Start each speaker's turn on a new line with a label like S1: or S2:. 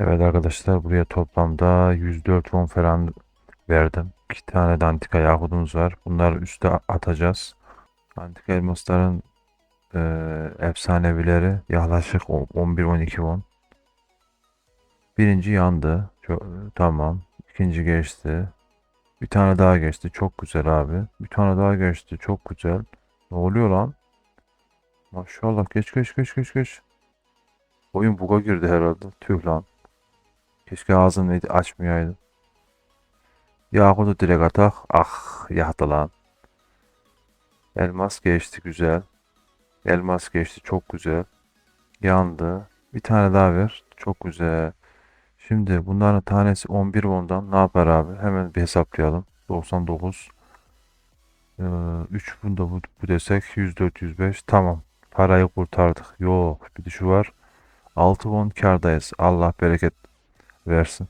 S1: Evet arkadaşlar buraya toplamda 104 won falan verdim. İki tane de antika yakudumuz var. Bunları üste atacağız. Antika elmasların eee efsanevileri yaklaşık o- 11-12 won. Birinci yandı. Çok, tamam. İkinci geçti. Bir tane daha geçti. Çok güzel abi. Bir tane daha geçti. Çok güzel. Ne oluyor lan? Maşallah. Geç geç geç geç geç. Oyun buga girdi herhalde. Tüh lan. Keşke ağzını açmayaydım. Yakutu direkt atak. Ah yattı lan. Elmas geçti güzel. Elmas geçti çok güzel. Yandı. Bir tane daha ver. Çok güzel. Şimdi bunların tanesi 11 won'dan ne yapar abi? Hemen bir hesaplayalım. 99. Ee, 3 bunda bu, bu desek 104 105. Tamam. Parayı kurtardık. Yok bir de var. 6 won kârdayız. Allah bereket versin.